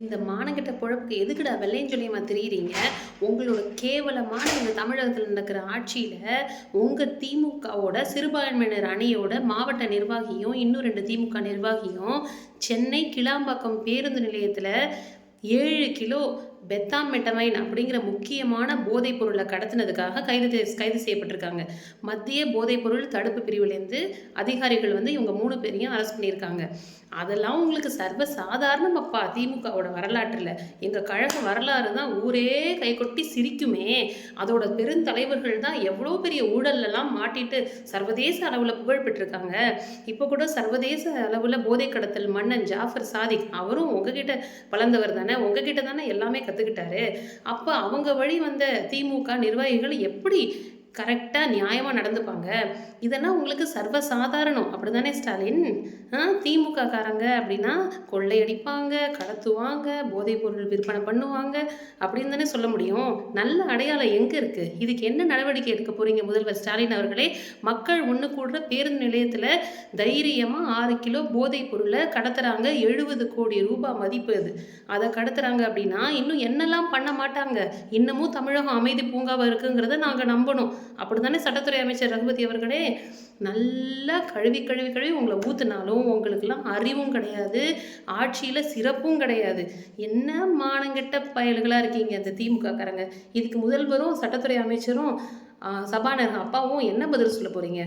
இந்த மானங்கிட்ட பொழப்புக்கு எதுக்குடா வெள்ளையும் சொல்லியமா தெரியுறீங்க? உங்களோட கேவலமான இந்த தமிழகத்தில் நடக்கிற ஆட்சியில் உங்கள் திமுகவோட சிறுபான்மையினர் அணியோட மாவட்ட நிர்வாகியும் இன்னும் ரெண்டு திமுக நிர்வாகியும் சென்னை கிளாம்பாக்கம் பேருந்து நிலையத்தில் ஏழு கிலோ பெத்தாமெட்டமைன் அப்படிங்கிற முக்கியமான போதைப் பொருளை கடத்தினதுக்காக கைது கைது செய்யப்பட்டிருக்காங்க. மத்திய போதைப் பொருள் தடுப்பு பிரிவுலேருந்து அதிகாரிகள் வந்து இவங்க மூணு பேரையும் அரெஸ்ட் பண்ணியிருக்காங்க. அதெல்லாம் உங்களுக்கு சர்வ சாதாரணமாப்பா திமுகவோட வரலாற்றில். எங்கள் கழக வரலாறு தான் ஊரே கைகொட்டி சிரிக்குமே. அதோட பெருந்தலைவர்கள் தான் எவ்வளோ பெரிய ஊழல்லலாம் மாட்டிட்டு சர்வதேச அளவில் புகழ் பெற்றிருக்காங்க. இப்போ கூட சர்வதேச அளவில் போதை கடத்தல் மன்னன் ஜாஃபர் சாதிக் அவரும் உங்ககிட்ட வளர்ந்தவர் தானே. உங்ககிட்ட தானே எல்லாமே கற்றுக்கிட்டாரு அப்போ அவங்க வழி வந்த திமுக நிர்வாகிகள் எப்படி கரெக்டாக நியாயமாக நடந்துப்பாங்க. இதெல்லாம் உங்களுக்கு சர்வ சாதாரணம் அப்படிதானே ஸ்டாலின்? ஆ திமுக காரங்க அப்படின்னா கொள்ளையடிப்பாங்க கடத்துவாங்க போதைப் பொருள் விற்பனை பண்ணுவாங்க. அப்படின்னு தானே சொல்ல முடியும். நல்ல அடையாளம் எங்கே இருக்குது இதுக்கு என்ன நடவடிக்கை எடுக்க போகிறீங்க முதல்வர் ஸ்டாலின் அவர்களே? மக்கள் ஒன்று கூடுற பேருந்து நிலையத்தில் தைரியமாக ஆறு கிலோ போதைப் பொருளை கடத்துறாங்க. எழுபது கோடி ரூபாய் மதிப்பு அது. அதை கடத்துறாங்க அப்படின்னா இன்னும் என்னெல்லாம் பண்ண மாட்டாங்க. இன்னமும் தமிழகம் அமைதி பூங்காவாக இருக்குங்கிறத நாங்கள் நம்பணும். அப்படி தானே சட்டத்துறை அமைச்சர் ரகுபதி அவர்களே? நல்லா கழுவி கழுவி கழுவி உங்களை ஊற்றுனாலும் உங்களுக்கெல்லாம் அறிவும் கிடையாது ஆட்சியில் சிறப்பும் கிடையாது. என்ன மானங்கிட்ட பயல்களாக இருக்கீங்க இந்த திமுக காரங்க இதுக்கு முதல்வரும் சட்டத்துறை அமைச்சரும் சபாநாயகர் அப்பாவும் என்ன பதில் சொல்ல போறீங்க?